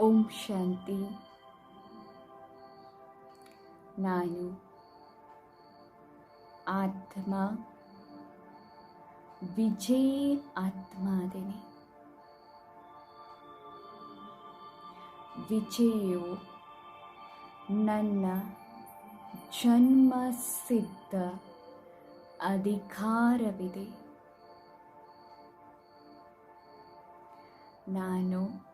ಓಂ ಶಾಂತಿ. ನಾನು ಆತ್ಮ ವಿಜಯ ಆತ್ಮ ವಿಜಯು ನನ್ನ ಜನ್ಮ ಸಿದ್ಧ ಅಧಿಕಾರವಿದೆ. ನಾನು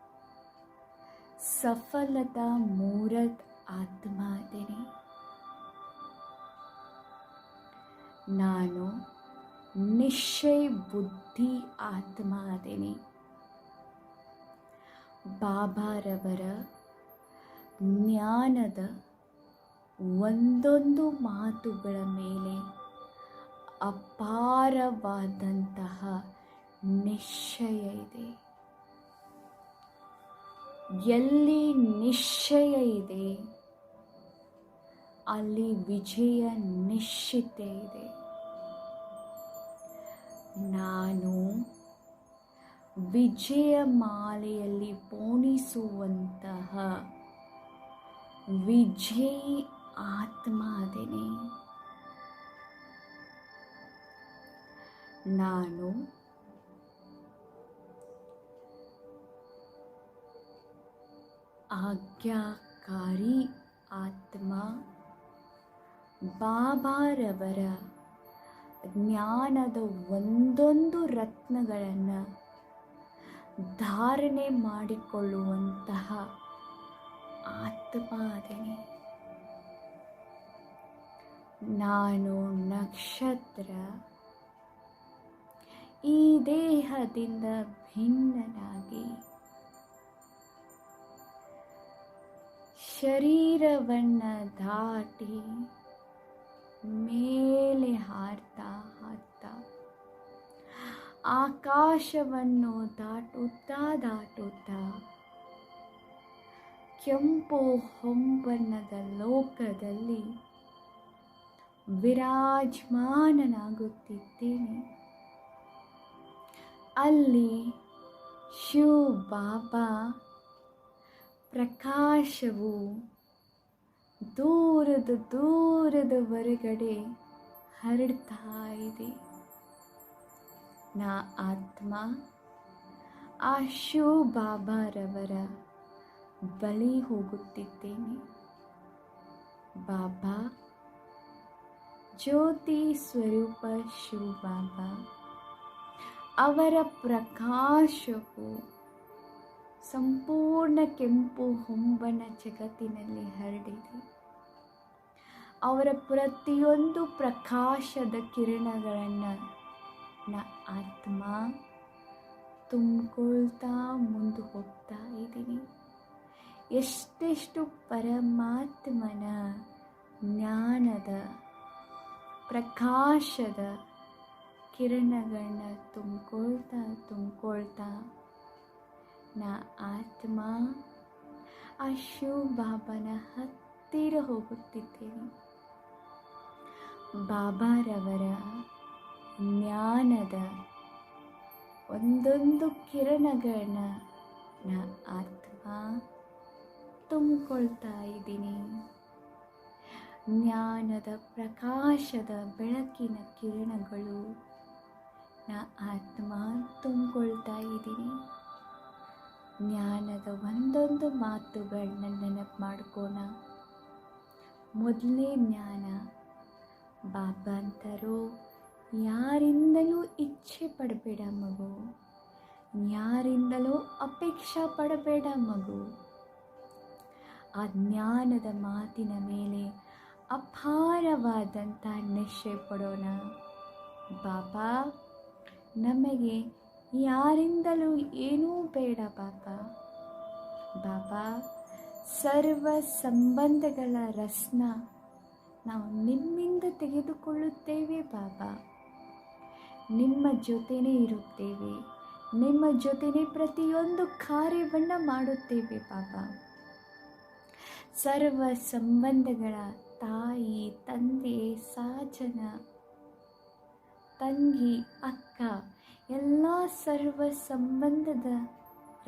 ಸಫಲತಾ ಮೂರತ್ ಆತ್ಮಾದಿನಿ. ನಾನು ನಿಶ್ಚಯ ಬುದ್ಧಿ ಆತ್ಮ ಬಾಬಾರವರ ಜ್ಞಾನದ ಒಂದೊಂದು ಮಾತುಗಳ ಮೇಲೆ ಅಪಾರವಾದಂತಹ ನಿಶ್ಚಯ ಇದೆ. ಎಲ್ಲಿ ನಿಶ್ಚಯ ಇದೆ ಅಲ್ಲಿ ವಿಜಯ ನಿಶ್ಚಿತ ಇದೆ. ನಾನು ವಿಜಯ ಮಾಲೆಯಲ್ಲಿ ಪೋಣಿಸುವಂತಹ ವಿಜಯಿ ಆತ್ಮ ನಾನು ಆಜ್ಞಾಕಾರಿ ಆತ್ಮ ಬಾಬಾರವರ ಜ್ಞಾನದ ಒಂದೊಂದು ರತ್ನಗಳನ್ನು ಧಾರಣೆ ಮಾಡಿಕೊಳ್ಳುವಂತಹ ಆತ್ಮ ಅದೇನೆ ನಾನು ನಕ್ಷತ್ರ. ಈ ದೇಹದಿಂದ ಭಿನ್ನನಾಗಿ ಶರೀರವನ್ನು ದಾಟಿ ಮೇಲೆ ಹಾರ್ತಾ ಹಾರ್ತಾ ಆಕಾಶವನ್ನು ದಾಟುತ್ತಾ ದಾಟುತ್ತಾ ಕೆಂಪು ಹೊಂಬಣ್ಣದ ಲೋಕದಲ್ಲಿ ವಿರಾಜಮಾನನಾಗುತ್ತಿದ್ದೇನೆ. ಅಲ್ಲಿ ಶಿವ ಬಾಬಾ ಪ್ರಕಾಶವು ದೂರದ ದೂರದ ಹೊರಗಡೆ ಹರಡ್ತಾ ಇದೆ. ನಾ ಆತ್ಮ, ಆ ಶಿವ ಬಾಬಾರವರ ಬಳಿ ಹೋಗುತ್ತಿದ್ದೇನೆ. ಬಾಬಾ, ಜ್ಯೋತಿ ಸ್ವರೂಪ ಶಿವ ಬಾಬಾ ಅವರ ಪ್ರಕಾಶವು ಸಂಪೂರ್ಣ ಕೆಂಪು ಹೊಂಬನ ಜಗತ್ತಿನಲ್ಲಿ ಹರಡಿದೆ. ಅವರ ಪ್ರತಿಯೊಂದು ಪ್ರಕಾಶದ ಕಿರಣಗಳನ್ನು ನ ಆತ್ಮ ತುಂಬಿಕೊಳ್ತಾ ಮುಂದೆ ಹೋಗ್ತಾ ಇದ್ದೀನಿ. ಎಷ್ಟೆಷ್ಟು ಪರಮಾತ್ಮನ ಜ್ಞಾನದ ಪ್ರಕಾಶದ ಕಿರಣಗಳನ್ನ ತುಂಬಿಕೊಳ್ತಾ ತುಂಬಿಕೊಳ್ತಾ ನಾ ಆತ್ಮ ಆ ಶಿವ ಬಾಬಾನ ಹತ್ತಿರ ಹೋಗುತ್ತಿದ್ದೇನೆ. ಬಾಬಾರವರ ಜ್ಞಾನದ ಒಂದೊಂದು ಕಿರಣಗಳನ್ನ ನಾ ಆತ್ಮ ತುಂಬಿಕೊಳ್ತಾ ಇದ್ದೀನಿ. ಜ್ಞಾನದ ಪ್ರಕಾಶದ ಬೆಳಕಿನ ಕಿರಣಗಳು ನಾ ಆತ್ಮ ತುಂಬಿಕೊಳ್ತಾ ಇದ್ದೀನಿ. ಜ್ಞಾನದ ಒಂದೊಂದು ಮಾತುಗಳನ್ನ ನೆನಪು ಮಾಡ್ಕೋಣ. ಮೊದಲನೇ ಜ್ಞಾನ. ಬಾಬಾ ಅಂತಾರೋ ಯಾರಿಂದಲೂ ಇಚ್ಛೆ ಪಡಬೇಡ ಮಗು. ಯಾರಿಂದಲೂ ಅಪೇಕ್ಷಾ ಪಡಬೇಡ ಮಗು. ಆ ಜ್ಞಾನದ ಮಾತಿನ ಮೇಲೆ ಅಪಾರವಾದಂಥ ನಿಶ್ಚಯ ಪಡೋಣ. ಬಾಬಾ, ನಮಗೆ ಯಾರಿಂದಲೂ ಏನೂ ಬೇಡ ಬಾಬಾ ಬಾಬಾ ಸರ್ವ ಸಂಬಂಧಗಳ ರಸ್ನ ನಾವು ನಿಮ್ಮಿಂದ ತೆಗೆದುಕೊಳ್ಳುತ್ತೇವೆ ಬಾಬಾ ನಿಮ್ಮ ಜೊತೆನೇ ಇರುತ್ತೇವೆ. ನಿಮ್ಮ ಜೊತೆನೆ ಪ್ರತಿಯೊಂದು ಕಾರ್ಯವನ್ನು ಮಾಡುತ್ತೇವೆ ಬಾಬಾ ಸರ್ವ ಸಂಬಂಧಗಳ ತಾಯಿ, ತಂದೆ, ಸಾಜನ, ತಂಗಿ, ಅಕ್ಕ ಎಲ್ಲ ಸರ್ವ ಸಂಬಂಧದ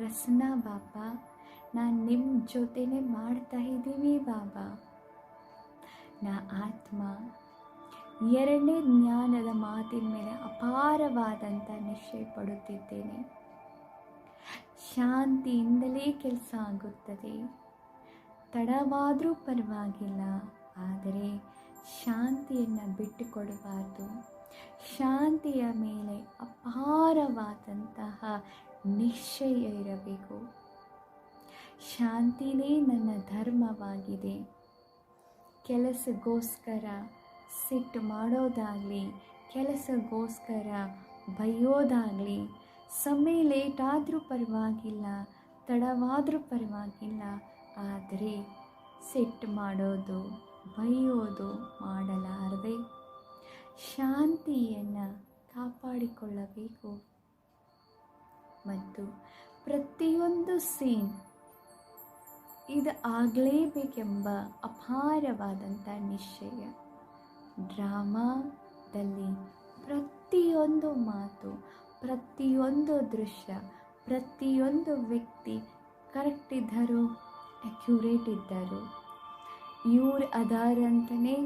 ರಸನ ಬಾಬಾ ನಾನು ನಿಮ್ಮ ಜೊತೆನೇ ಮಾಡ್ತಾ ಇದ್ದೀವಿ ಬಾಬಾ. ನಾ ಆತ್ಮ, ಎರಡನೇ ಜ್ಞಾನದ ಮಾತಿನ ಮೇಲೆ ಅಪಾರವಾದಂಥ ನಿಶ್ಚಯ ಪಡುತ್ತಿದ್ದೇನೆ. ಶಾಂತಿಯಿಂದಲೇ ಕೆಲಸ ಆಗುತ್ತದೆ. ತಡವಾದರೂ ಪರವಾಗಿಲ್ಲ, ಆದರೆ ಶಾಂತಿಯನ್ನು ಬಿಟ್ಟುಕೊಡಬಾರ್ದು. ಶಾಂತಿಯ ಮೇಲೆ ಅಪಾರವಾದಂತಹ ನಿಶ್ಚಯ ಇರಬೇಕು. ಶಾಂತಿನೇ ನನ್ನ ಧರ್ಮವಾಗಿದೆ. ಕೆಲಸಗೋಸ್ಕರ ಸಿಟ್ಟು ಮಾಡೋದಾಗಲಿ, ಕೆಲಸಗೋಸ್ಕರ ಬೈಯೋದಾಗಲಿ, ಸಮಯ ಲೇಟಾದರೂ ಪರವಾಗಿಲ್ಲ, ತಡವಾದರೂ ಪರವಾಗಿಲ್ಲ, ಆದರೆ ಸಿಟ್ಟು ಮಾಡೋದು, ಬೈಯೋದು ಮಾಡಲಾರದೆ, ಶಾಂತಿಯನ್ನು ಕಾಪಾಡಿಕೊಳ್ಳಬೇಕು. ಮತ್ತು ಪ್ರತಿಯೊಂದು ಸೀನ್ ಇದು ಆಗಲೇಬೇಕೆಂಬ ಅಪಾರವಾದಂಥ ನಿಶ್ಚಯ. ಡ್ರಾಮಾದಲ್ಲಿ ಪ್ರತಿಯೊಂದು ಮಾತು, ಪ್ರತಿಯೊಂದು ದೃಶ್ಯ, ಪ್ರತಿಯೊಂದು ವ್ಯಕ್ತಿ ಕರೆಕ್ಟ್ ಇದ್ದರು, ಅಕ್ಯುರೇಟ್ ಇದ್ದರು, ಇವ್ರು ಅದಾರಂತನೇ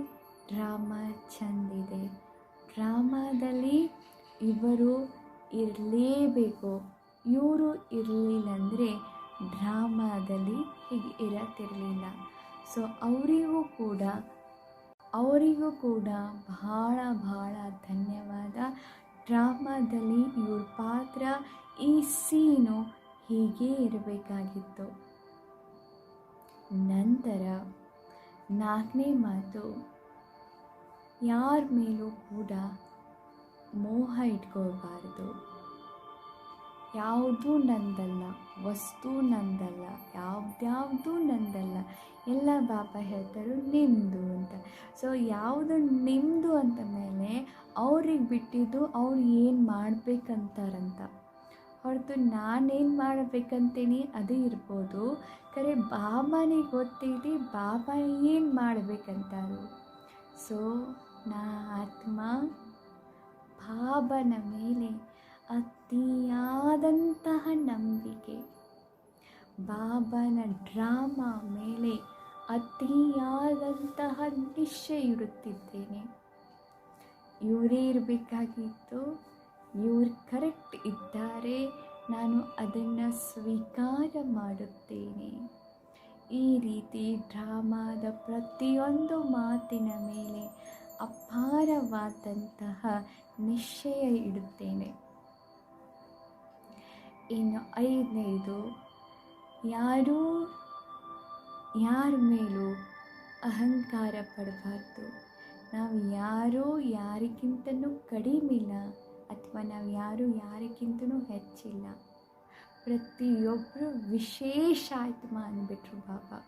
ಡ್ರಾಮಾ ಚಂದಿದೆ ಡ್ರಾಮಾದಲ್ಲಿ ಇವರು ಇರಲೇಬೇಕು. ಇವರು ಇರಲಿಲ್ಲ ಅಂದರೆ ಡ್ರಾಮಾದಲ್ಲಿ ಹೀಗೆ ಇರತ್ತಿರಲಿಲ್ಲ. ಸೊ ಅವರಿಗೂ ಕೂಡ ಅವರಿಗೂ ಕೂಡ ಬಹಳ ಬಹಳ ಧನ್ಯವಾದ. ಡ್ರಾಮಾದಲ್ಲಿ ಇವ್ರ ಪಾತ್ರ ಈ ಸೀನು ಹೀಗೆ ಇರಬೇಕಾಗಿತ್ತು. ನಂತರ ನಾಲ್ಕನೇ ಮಾತು ಯಾರ ಮೇಲೂ ಕೂಡ ಮೋಹ ಇಟ್ಕೋಬಾರ್ದು ಯಾವುದೂ ನಂದಲ್ಲ, ವಸ್ತು ನಂದಲ್ಲ, ಯಾವ್ದ್ಯಾವುದೂ ನಂದಲ್ಲ. ಎಲ್ಲ ಬಾಪ ಹೇಳ್ತಾರೆ ನಿಮ್ಮದು ಅಂತ. ಸೊ ಯಾವುದು ನಿಮ್ಮದು ಅಂತ ಮೇಲೆ ಅವ್ರಿಗೆ ಬಿಟ್ಟಿದ್ದು ಅವ್ರು ಏನು ಮಾಡಬೇಕಂತಾರಂತ. ಹೊರತು ನಾನೇನು ಮಾಡಬೇಕಂತೀನಿ ಅದು ಇರ್ಬೋದು. ಕರೆ ಬಾಬಾನಿಗೆ ಗೊತ್ತಿದೆ ಬಾಬಾ ಏನು ಮಾಡಬೇಕಂತಾರು. ಸೊ ನಾ ಆತ್ಮ ಬಾಬನ ಮೇಲೆ ಅತಿಯಾದಂತಹ ನಂಬಿಕೆ. ಬಾಬನ ಡ್ರಾಮಾ ಮೇಲೆ ಅತಿಯಾದಂತಹ ನಿಶ್ಚಯ ಇಡುತ್ತಿದ್ದೇನೆ ಇವರೇ ಇರಬೇಕಾಗಿತ್ತು, ಇವ್ರು ಕರೆಕ್ಟ್ ಇದ್ದಾರೆ, ನಾನು ಅದನ್ನು ಸ್ವೀಕಾರ ಮಾಡುತ್ತೇನೆ. ಈ ರೀತಿ ಡ್ರಾಮಾದ ಪ್ರತಿಯೊಂದು ಮಾತಿನ ಮೇಲೆ ಅಪಾರವಾದಂತಹ ನಿಶ್ಚಯ ಇಡುತ್ತೇನೆ. ಇನ್ನು ಐದನೇದು, ಯಾರೂ, ಯಾರ ಮೇಲೂ ಅಹಂಕಾರ ಪಡಬಾರ್ದು. ನಾವು ಯಾರೂ ಯಾರಿಗಿಂತನೂ ಕಡಿಮಿಲ್ಲ ಅಥವಾ ನಾವು ಯಾರೂ ಯಾರಿಗಿಂತನೂ ಹೆಚ್ಚಿಲ್ಲ. ಪ್ರತಿಯೊಬ್ಬರು ವಿಶೇಷ ಆತ್ಮ ಅಂದ್ಬಿಟ್ರು ಬಾಬಾ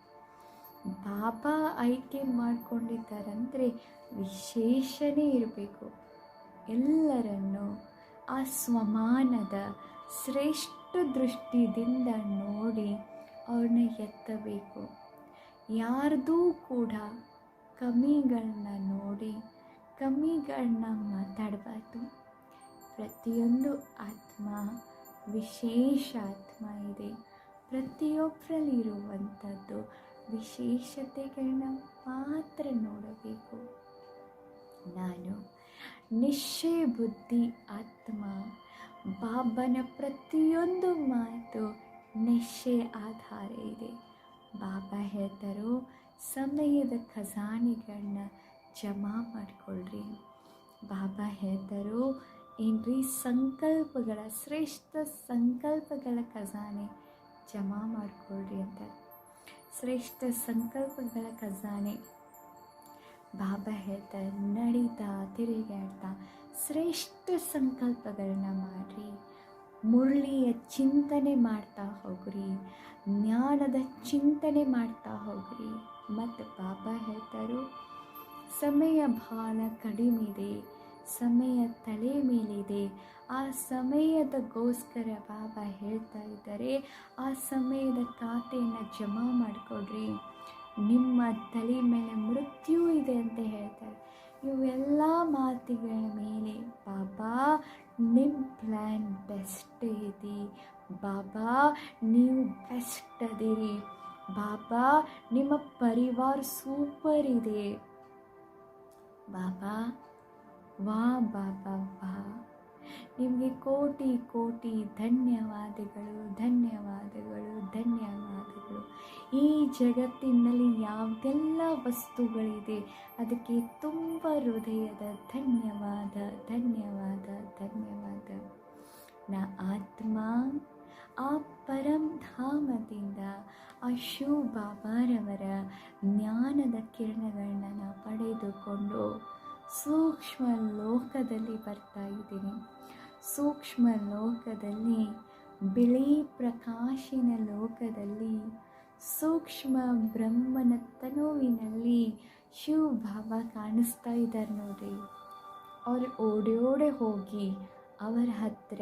ಬಾಬಾ ಆಯ್ಕೆ ಮಾಡ್ಕೊಂಡಿದ್ದಾರಂದರೆ ವಿಶೇಷನೇ ಇರಬೇಕು. ಎಲ್ಲರನ್ನು ಆ ಸ್ವಮಾನದ ಶ್ರೇಷ್ಠ ದೃಷ್ಟಿಯಿಂದ ನೋಡಿ ಅವ್ರನ್ನ ಎತ್ತಬೇಕು. ಯಾರ್ದೂ ಕೂಡ ಕಮ್ಮಿಗಳನ್ನ ನೋಡಿ ಕಮ್ಮಿಗಳನ್ನ ಮಾತಾಡಬಾರ್ದು. ಪ್ರತಿಯೊಂದು ಆತ್ಮ ವಿಶೇಷ ಆತ್ಮ ಇದೆ. ಪ್ರತಿಯೊಬ್ಬರಲ್ಲಿರುವಂಥದ್ದು ವಿಶೇಷತೆಗಳನ್ನ ಮಾತ್ರ ನೋಡಬೇಕು. ನಾನು ನಿಶ್ಚಯ ಬುದ್ಧಿ ಆತ್ಮ, ಬಾಬನ ಪ್ರತಿಯೊಂದು ಮಾತು ನಿಶ್ಚಯ ಆಧಾರ ಇದೆ. ಬಾಬಾ ಹೇಳ್ತಾರೋ, ಸಮಯದ ಖಜಾನೆಗಳನ್ನ ಜಮಾ ಮಾಡಿಕೊಳ್ಳ್ರಿ ಬಾಬಾ ಹೇಳ್ತಾರೋ ಏನ್ರಿ? ಸಂಕಲ್ಪಗಳ, ಶ್ರೇಷ್ಠ ಸಂಕಲ್ಪಗಳ ಖಜಾನೆ ಜಮಾ ಮಾಡಿಕೊಳ್ರಿ ಅಂತ. ಶ್ರೇಷ್ಠ ಸಂಕಲ್ಪಗಳ ಖಜಾನೆ. ಬಾಬಾ ಹೇಳ್ತಾರೆ ನಡೀತಾ, ತಿರುಗಾಡ್ತಾ, ಶ್ರೇಷ್ಠ ಸಂಕಲ್ಪಗಳನ್ನ ಮಾಡಿರಿ. ಮುರಳಿಯ ಚಿಂತನೆ ಮಾಡ್ತಾ ಹೋಗ್ರಿ. ಜ್ಞಾನದ ಚಿಂತನೆ ಮಾಡ್ತಾ ಹೋಗ್ರಿ. ಮತ್ತು ಬಾಬಾ ಹೇಳ್ತಾರೋ ಸಮಯ ಭಾಳ ಕಡಿಮೆ ಇದೆ. ಸಮಯ ತಲೆ ಮೇಲಿದೆ. ಆ ಸಮಯದಗೋಸ್ಕರ ಬಾಬಾ ಹೇಳ್ತಾ ಇದ್ದಾರೆ, ಆ ಸಮಯದ ಖಾತೆಯನ್ನು ಜಮಾ ಮಾಡಿಕೊಡ್ರಿ. ನಿಮ್ಮ ತಲೆ ಮೇಲೆ ಮೃತ್ಯು ಇದೆ ಅಂತ ಹೇಳ್ತಾರೆ. ಇವೆಲ್ಲ ಮಾತುಗಳ ಮೇಲೆ ಬಾಬಾ ನಿಮ್ಮ ಪ್ಲ್ಯಾನ್ ಬೆಸ್ಟ್ ಇದೆ. ಬಾಬಾ, ನೀವು ಬೆಸ್ಟ್ ಅದಿರಿ. ಬಾಬಾ, ನಿಮ್ಮ ಪರಿವಾರ ಸೂಪರ್ ಇದೆ. ಬಾಬಾ ವಾ ಬಾಬಾ ವಾ ನಿಮಗೆ ಕೋಟಿ ಕೋಟಿ ಧನ್ಯವಾದಗಳು ಧನ್ಯವಾದಗಳು ಧನ್ಯವಾದಗಳು. ಈ ಜಗತ್ತಿನಲ್ಲಿ ಯಾವುದೆಲ್ಲ ವಸ್ತುಗಳಿದೆ, ಅದಕ್ಕೆ ತುಂಬ ಹೃದಯದ ಧನ್ಯವಾದ ಧನ್ಯವಾದ ಧನ್ಯವಾದ. ನಾ ಆತ್ಮ ಆ ಪರಂಧಾಮದಿಂದ ಆ ಶಿವ ಬಾಬಾರವರ ಜ್ಞಾನದ ಕಿರಣಗಳನ್ನ ಪಡೆದುಕೊಂಡು ಸೂಕ್ಷ್ಮ ಲೋಕದಲ್ಲಿ ಬರ್ತಾ ಇದ್ದೀನಿ. ಸೂಕ್ಷ್ಮ ಲೋಕದಲ್ಲಿ, ಬಿಳಿ ಪ್ರಕಾಶಿನ ಲೋಕದಲ್ಲಿ, ಸೂಕ್ಷ್ಮ ಬ್ರಹ್ಮನ ತನುವಿನಲ್ಲಿ ಶಿವ ಬಾಬಾ ಕಾಣಿಸ್ತಾ ಇದ್ದಾರೆ ನೋಡ್ರಿ ಅವರು ಓಡೋಡೆ ಓಡಿ ಹೋಗಿ ಅವರ ಹತ್ರ,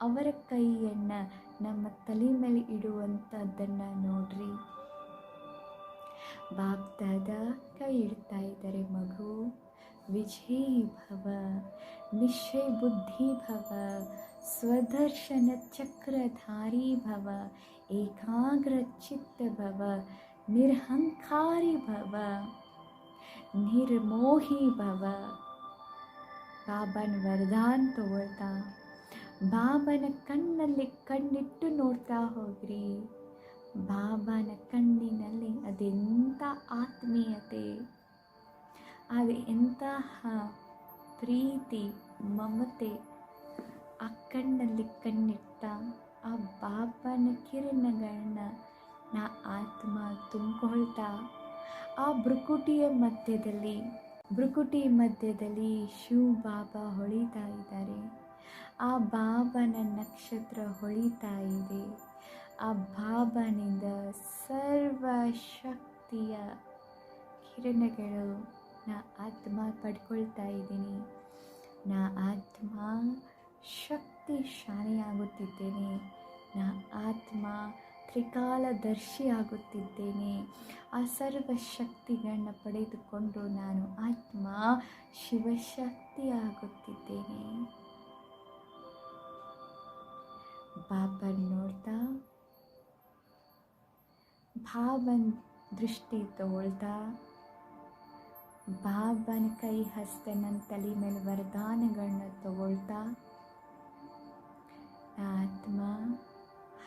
ಅವರ ಕೈಯನ್ನು ನಮ್ಮ ತಲೆ ಮೇಲೆ ಇಡುವಂಥದ್ದನ್ನು ನೋಡ್ರಿ. ಬಾಗ್ದಾದ ಕೈ ಇಡ್ತಾ ಇದ್ದಾರೆ ಮಗು. ವಿಜಯೀ ಭವ ನಿಶ್ಚಯ ಬುದ್ಧಿ ಭವ ಸ್ವದರ್ಶನ ಚಕ್ರಧಾರಿ ಭವ ಏಕಾಗ್ರ ಚಿತ್ತ ಭವ ನಿರ್ಹಂಕಾರಿ ಭವ ನಿರ್ಮೋಹಿ ಭವ ಬಾಬನ ವರದಾನ್ ತಗೊಳ್ತಾ, ಬಾಬನ ಕಣ್ಣಲ್ಲಿ ಕಣ್ಣಿಟ್ಟು ನೋಡ್ತಾ ಹೋಗ್ರಿ. ಬಾಬನ ಕಣ್ಣಿನಲ್ಲಿ ಅದೆಂಥ ಆತ್ಮೀಯತೆ. ಅದು ಎಂತಹ ಪ್ರೀತಿ, ಮಮತೆ ಆ ಕಣ್ಣಲ್ಲಿ ಕಣ್ಣಿಟ್ಟ ಆ ಬಾಬನ ಕಿರಣಗಳನ್ನ ನಾ ಆತ್ಮ ತುಂಬಿಕೊಳ್ತಾ, ಆ ಭ್ರುಕುಟಿಯ ಮಧ್ಯದಲ್ಲಿ ಭ್ರುಕುಟಿ ಮಧ್ಯದಲ್ಲಿ ಶಿವ ಬಾಬಾ ಹೊಳಿತಾ ಇದ್ದಾರೆ. ಆ ಬಾಬನ ನಕ್ಷತ್ರ ಹೊಳಿತಾ ಇದೆ. ಆ ಬಾಬನಿಂದ ಸರ್ವ ಶಕ್ತಿಯ ಕಿರಣಗಳು ನಾ ಆತ್ಮ ಪಡ್ಕೊಳ್ತಾ ಇದ್ದೀನಿ. ನಾ ಆತ್ಮ ಶಕ್ತಿಶಾಲಿಯಾಗುತ್ತಿದ್ದೇನೆ. ನಾ ಆತ್ಮ ತ್ರಿಕಾಲದರ್ಶಿ ಆಗುತ್ತಿದ್ದೇನೆ. ಆ ಸರ್ವಶಕ್ತಿಗಳನ್ನು ಪಡೆದುಕೊಂಡು ನಾನು ಆತ್ಮ ಶಿವಶಕ್ತಿ ಆಗುತ್ತಿದ್ದೇನೆ ಬಾಬನ್ ನೋಡ್ತಾ, ಭಾವನ್ ದೃಷ್ಟಿ ತಗೊಳ್ತಾ ಬಾಬನ ಕೈ ಹಸ್ತೆ ನನ್ನ ತಲೆ ಮೇಲೆ ವರದಾನಗಳನ್ನ ತಗೊಳ್ತಾ ಆತ್ಮ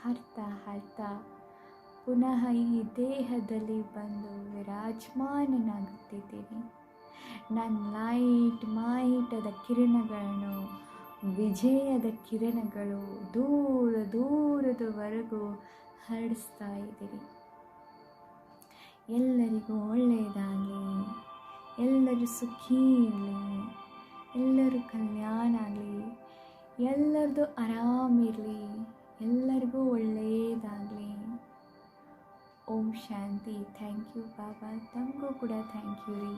ಹರ್ತಾ ಹರ್ತಾ ಪುನಃ ಈ ದೇಹದಲ್ಲಿ ಬಂದು ವಿರಾಜಮಾನನಾಗುತ್ತಿದ್ದೀನಿ. ನನ್ನ ಲೈಟ್ ಮಾಯಿಟದ ಕಿರಣಗಳನ್ನು, ವಿಜಯದ ಕಿರಣಗಳು ದೂರ ದೂರದವರೆಗೂ ಹರಡಿಸ್ತಾ ಇದ್ದೀರಿ ಎಲ್ಲರಿಗೂ ಒಳ್ಳೆಯದಾಗಲಿ. ಎಲ್ಲರೂ ಸುಖಿ ಇರಲಿ ಎಲ್ಲರೂ ಕಲ್ಯಾಣ ಆಗಲಿ, ಎಲ್ಲರದು ಆರಾಮಿರಲಿ ಎಲ್ಲರಿಗೂ ಒಳ್ಳೆಯದಾಗಲಿ ಓಂ ಶಾಂತಿ. ಥ್ಯಾಂಕ್ ಯು, ಬಾಬಾ. ತಮಗೂ ಕೂಡ ಥ್ಯಾಂಕ್ ಯು ರೀ.